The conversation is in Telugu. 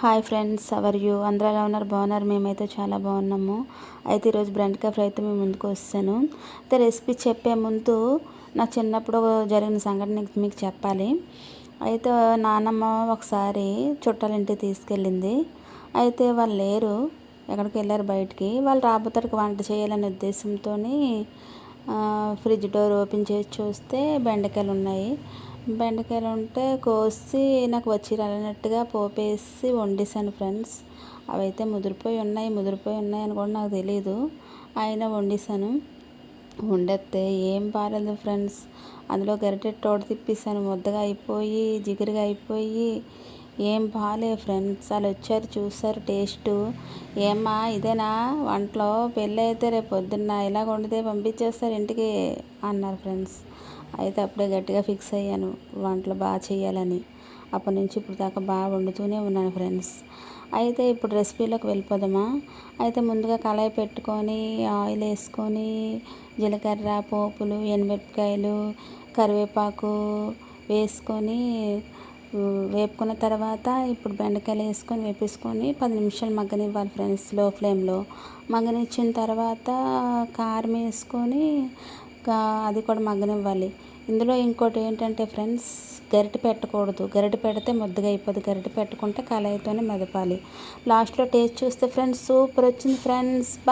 హాయ్ ఫ్రెండ్స్ అవర్ యూ అందరూ ఎలా ఉన్నారు? బాగున్నారు? మేమైతే చాలా బాగున్నాము. అయితే ఈరోజు బ్రెండ్ కఫ్ అయితే మేము ముందుకు వస్తాను. అయితే రెసిపీ చెప్పే ముందు నా చిన్నప్పుడు జరిగిన సంఘటన మీకు చెప్పాలి. అయితే నాన్నమ్మ ఒకసారి చుట్టాలింటికి తీసుకెళ్ళింది. అయితే వాళ్ళు లేరు. ఎక్కడికి వెళ్ళారు? బయటికి. వాళ్ళు రాబోతారికి వంట చేయాలనే ఉద్దేశంతో ఫ్రిడ్జ్ డోర్ ఓపెన్ చేసి చూస్తే బెండకాయలు ఉన్నాయి బెండకాయలు ఉంటే కోసి నాకు వచ్చిరాలన్నట్టుగా పోపేసి వండేసాను ఫ్రెండ్స్. అవైతే ముదిరిపోయి ఉన్నాయి ముదిరిపోయి ఉన్నాయి అని కూడా నాకు తెలియదు అయినా వండేసాను వండేస్తే ఏం బాగాలేదు ఫ్రెండ్స్. అందులో గరిటె తోడు తిప్పేసాను ముద్దగా అయిపోయి జిగురుగా అయిపోయి ఏం బాగాలే ఫ్రెండ్స్. వాళ్ళు వచ్చారు చూసారు టేస్టు. ఏమ్మా ఇదేనా? వంటలో పెళ్ళి అయితే రేపు పొద్దున్న ఇలా వండితే పంపించేస్తారు ఇంటికి అన్నారు ఫ్రెండ్స్. అయితే అప్పుడే గట్టిగా ఫిక్స్ అయ్యాను. వంటలు బాగా చేయాలని అప్పటి నుంచి ఇప్పుడు దాకా బాగా వండుతూనే ఉన్నాను ఫ్రెండ్స్. అయితే ఇప్పుడు రెసిపీలోకి వెళ్ళిపోదామా? అయితే ముందుగా కళాయి పెట్టుకొని ఆయిల్ వేసుకొని జీలకర్ర పోపులు ఎండుమిరపకాయలు కరివేపాకు వేసుకొని వేపుకున్న తర్వాత ఇప్పుడు బెండకాయలు వేసుకొని వేపేసుకొని పది నిమిషాలు మగ్గనివ్వాలి ఫ్రెండ్స్లో ఫ్లేమ్లో. మగ్గనిచ్చిన తర్వాత కారం వేసుకొని అది కూడా మగ్గనివ్వాలి. ఇందులో ఇంకోటి ఏంటంటే ఫ్రెండ్స్ గరిటె పెట్టకూడదు. గరిటె పెడితే ముద్దగా అయిపోదు. గరిటె పెట్టుకుంటే కళాయితోనే మెదపాలి. లాస్ట్లో టేస్ట్ చూస్తే ఫ్రెండ్స్ సూపర్ వచ్చింది ఫ్రెండ్స్.